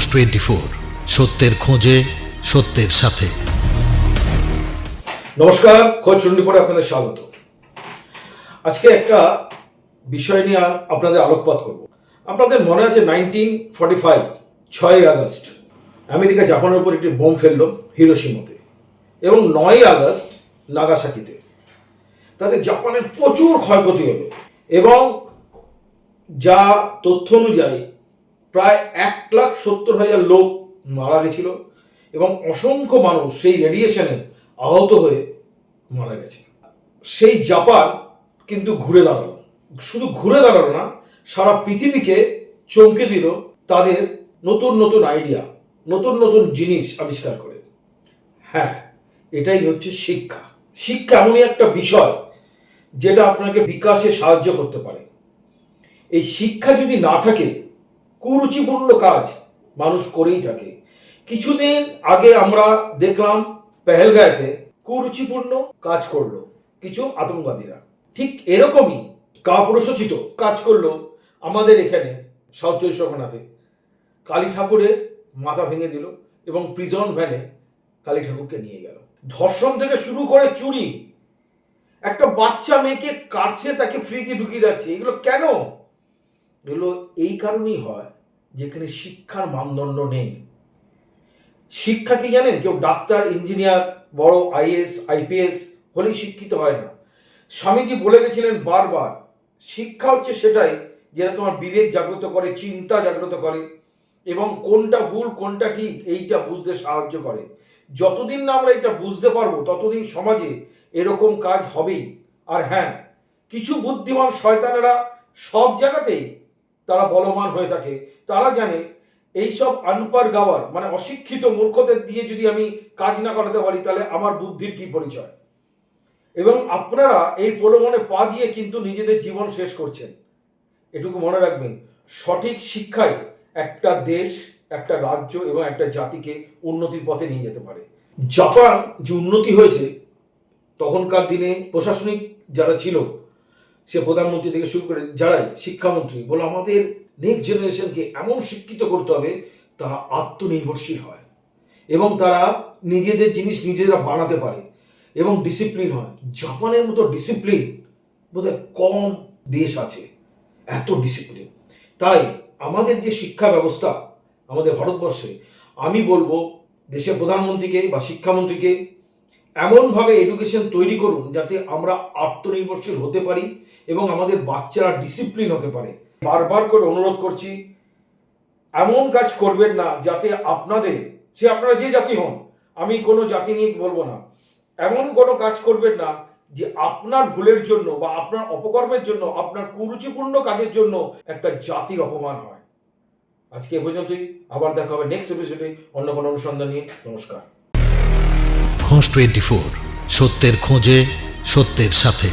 খোঁজ twenty four সত্যের খোঁজে, সত্যের সাথে। নমস্কার, খোঁজ চন্ডী পরে আপনাদের স্বাগত। আজকে একটা বিষয় নিয়ে আপনাদের আলোকপাত করব। আপনাদের মনে আছে নাইনটিন ফর্টি ফাইভ ছয়ই আগস্ট, আমেরিকা জাপানের উপর একটি বোম ফেলল হিরোসীমতে এবং নয়ই আগস্ট নাগাসাকিতে। তাতে জাপানের প্রচুর ক্ষয়ক্ষতি হলো এবং যা তথ্য অনুযায়ী প্রায় এক লাখ সত্তর হাজার লোক মারা গেছিল এবং অসংখ্য মানুষ সেই রেডিয়েশনে আহত হয়ে মারা গেছে। সেই জাপান কিন্তু ঘুরে দাঁড়াল। শুধু ঘুরে দাঁড়াল না, সারা পৃথিবীকে চমকে দিল তাদের নতুন নতুন আইডিয়া নতুন নতুন জিনিস আবিষ্কার করে। হ্যাঁ এটাই হচ্ছে শিক্ষা। শিক্ষা এমনই একটা বিষয় যেটা আপনাকে বিকাশে সাহায্য করতে পারে। এই শিক্ষা যদি না থাকে কুরুচিপূর্ণ কাজ মানুষ করেই থাকে। কিছুদিন আগে আমরা দেখলাম পেহেলগাঁয়েতে কুরুচিপূর্ণ কাজ করল কিছু আতঙ্কবাদীরা। ঠিক এরকমই কাপুরসচিত কাজ করল আমাদের এখানে সাউথ কালী ঠাকুরের মাথা ভেঙে দিল এবং প্রিজন ভ্যানে কালী ঠাকুরকে নিয়ে গেল। ধর্ষণ থেকে শুরু করে চুরি। একটা বাচ্চা মেয়েকে কাটছে, তাকে ফ্রিকে ঢুকিয়ে রাখছে। এগুলো কেন? এগুলো এই কারণেই হয় যেখানে শিক্ষার মানদণ্ড নেই। শিক্ষা কি জানেন? কেউ ডাক্তার, ইঞ্জিনিয়ার, বড় আইএস আইপিএস হলেই শিক্ষিত হয় না। স্বামীজি বলে গেছিলেন বারবার, শিক্ষা হচ্ছে সেটাই যেটা তোমার বিবেক জাগ্রত করে, চিন্তা জাগ্রত করে এবং কোনটা ভুল, কোনটা ঠিক, এইটা বুঝতে সাহায্য করে। যতদিন না আমরা এটা বুঝতে পারব, ততদিন সমাজে এরকম কাজ হবেই। আর হ্যাঁ কিছু বুদ্ধিমান শয়তানেরা সব জায়গাতেই তারা বলবান হয়ে থাকে। তারা জানে এইসব আনপার গাওয়ার মানে অশিক্ষিত মূর্খদের দিয়ে যদি আমি কাজ না করাতে পারি, তাহলে আমার বুদ্ধির কি পরিচয়? এবং আপনারা এই প্রলোভনে পা দিয়ে কিন্তু নিজেদের জীবন শেষ করছেন। এটুকু মনে রাখবেন, সঠিক শিক্ষাই একটা দেশ, একটা রাজ্য এবং একটা জাতিকে উন্নতির পথে নিয়ে যেতে পারে। জাপান যে উন্নতি হয়েছে, তখনকার দিনে প্রশাসনিক যারা ছিল সে প্রধানমন্ত্রী থেকে শুরু করে যারাই শিক্ষামন্ত্রী বলে আমাদের নেক্সট জেনারেশনকে এমন শিক্ষিত করতে হবে, তারা আত্মনির্ভরশীল হয় এবং তারা নিজেদের জিনিস নিজেরা বানাতে পারে এবং ডিসিপ্লিন হয়। জাপানের মতো ডিসিপ্লিন বোধহয় কম দেশ আছে, এত ডিসিপ্লিন তাই আমাদের যে শিক্ষা ব্যবস্থা আমাদের ভারতবর্ষে, আমি বলব দেশের প্রধানমন্ত্রীকে বা শিক্ষামন্ত্রীকে এমনভাবে এডুকেশন তৈরি করুন যাতে আমরা আত্মনির্ভরশীল হতে পারি এবং আমাদের বাচ্চারা ডিসিপ্লিন হতে পারে। বারবার করে অনুরোধ করছি, এমন কাজ করবেন না যাতে আপনাদের, সে আপনারা যে জাতি হন, আমি কোনো জাতি নিয়ে বলব না। এমন কোনো কাজ করবেন না যে আপনার ভুলের জন্য বা আপনার অপকর্মের জন্য, আপনার কুরুচিপূর্ণ কাজের জন্য একটা জাতির অপমান হয়। আজকে এ পর্যন্তই, আবার দেখা হবে নেক্সট এপিসোডে অন্য কোনো অনুসন্ধান নিয়ে। নমস্কার। খোঁজ টোয়েন্টি ফোর সত্যের খোঁজে সত্যের সাথে।